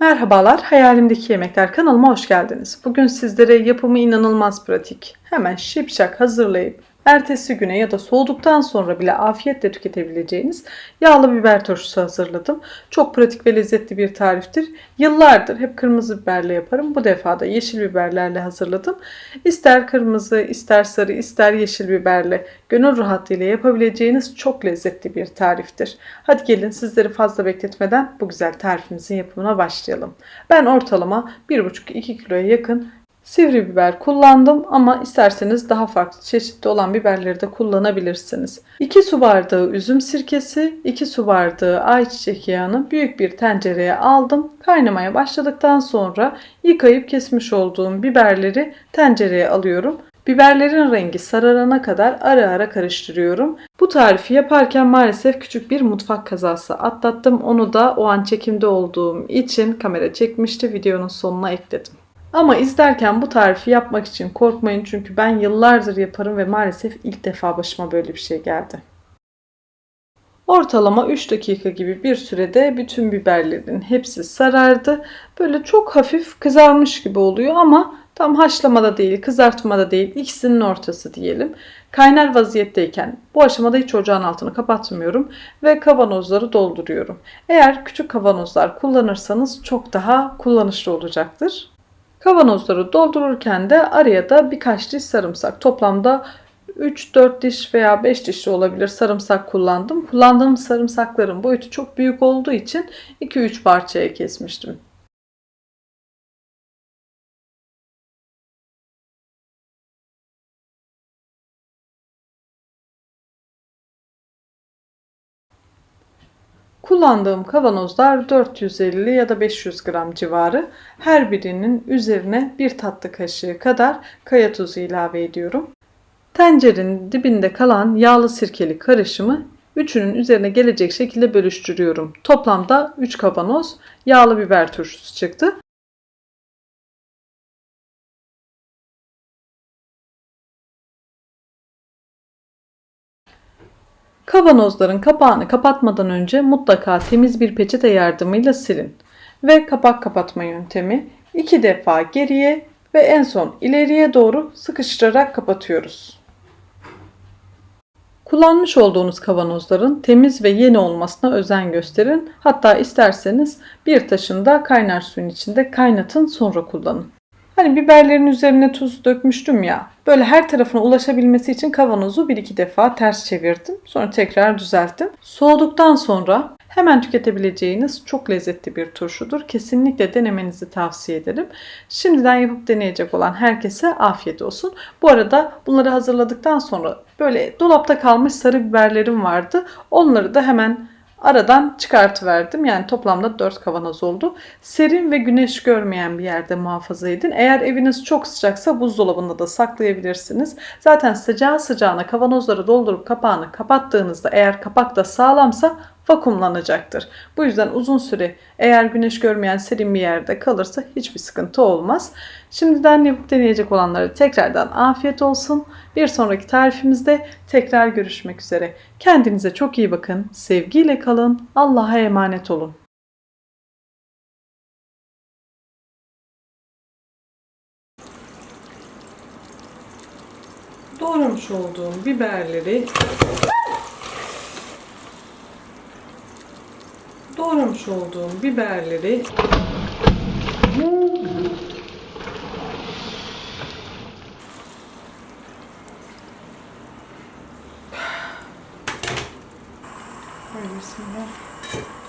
Merhabalar, Hayalimdeki Yemekler kanalıma hoş geldiniz. Bugün sizlere yapımı inanılmaz pratik, hemen şipşak hazırlayıp ertesi güne ya da soğuduktan sonra bile afiyetle tüketebileceğiniz yağlı biber turşusu hazırladım. Çok pratik ve lezzetli bir tariftir. Yıllardır hep kırmızı biberle yaparım. Bu defa da yeşil biberlerle hazırladım. İster kırmızı, ister sarı, ister yeşil biberle gönül rahatlığıyla yapabileceğiniz çok lezzetli bir tariftir. Hadi gelin sizleri fazla bekletmeden bu güzel tarifimizin yapımına başlayalım. Ben ortalama 1,5-2 kiloya yakın Sivri biber kullandım ama isterseniz daha farklı çeşitli olan biberleri de kullanabilirsiniz. 2 su bardağı üzüm sirkesi, 2 su bardağı ayçiçek yağını büyük bir tencereye aldım. Kaynamaya başladıktan sonra yıkayıp kesmiş olduğum biberleri tencereye alıyorum. Biberlerin rengi sararana kadar ara ara karıştırıyorum. Bu tarifi yaparken maalesef küçük bir mutfak kazası atlattım. Onu da o an çekimde olduğum için kamera çekmişti. Videonun sonuna ekledim. Ama izlerken bu tarifi yapmak için korkmayın çünkü ben yıllardır yaparım ve maalesef ilk defa başıma böyle bir şey geldi. Ortalama 3 dakika gibi bir sürede bütün biberlerin hepsi sarardı. Böyle çok hafif kızarmış gibi oluyor ama tam haşlamada değil, kızartmada değil, ikisinin ortası diyelim. Kaynar vaziyetteyken bu aşamada hiç ocağın altını kapatmıyorum ve kavanozları dolduruyorum. Eğer küçük kavanozlar kullanırsanız çok daha kullanışlı olacaktır. Kavanozları doldururken de araya da birkaç diş sarımsak toplamda 3-4 diş veya 5 dişli olabilir sarımsak kullandım. Kullandığım sarımsakların boyutu çok büyük olduğu için 2-3 parçaya kesmiştim. Kullandığım kavanozlar 450 ya da 500 gram civarı. Her birinin üzerine bir tatlı kaşığı kadar kaya tuzu ilave ediyorum. Tencerenin dibinde kalan yağlı sirkeli karışımı üçünün üzerine gelecek şekilde bölüştürüyorum. Toplamda 3 kavanoz yağlı biber turşusu çıktı. Kavanozların kapağını kapatmadan önce mutlaka temiz bir peçete yardımıyla silin. Ve kapak kapatma yöntemi iki defa geriye ve en son ileriye doğru sıkıştırarak kapatıyoruz. Kullanmış olduğunuz kavanozların temiz ve yeni olmasına özen gösterin. Hatta isterseniz bir taşında kaynar suyun içinde kaynatın sonra kullanın. Hani biberlerin üzerine tuz dökmüştüm ya. Böyle her tarafına ulaşabilmesi için kavanozu bir iki defa ters çevirdim. Sonra tekrar düzelttim. Soğuduktan sonra hemen tüketebileceğiniz çok lezzetli bir turşudur. Kesinlikle denemenizi tavsiye ederim. Şimdiden yapıp deneyecek olan herkese afiyet olsun. Bu arada bunları hazırladıktan sonra böyle dolapta kalmış sarı biberlerim vardı. Onları da hemen aradan çıkartıverdim. Yani toplamda 4 kavanoz oldu. Serin ve güneş görmeyen bir yerde muhafaza edin. Eğer eviniz çok sıcaksa buzdolabında da saklayabilirsiniz. Zaten sıcağı sıcağına kavanozları doldurup kapağını kapattığınızda eğer kapak da sağlamsa vakumlanacaktır. Bu yüzden uzun süre eğer güneş görmeyen serin bir yerde kalırsa hiçbir sıkıntı olmaz. Şimdiden yapıp deneyecek olanlara tekrardan afiyet olsun. Bir sonraki tarifimizde tekrar görüşmek üzere. Kendinize çok iyi bakın. Sevgiyle kalın. Allah'a emanet olun. Doğramış olduğum biberleri doğramış olduğum biberleri bismillah.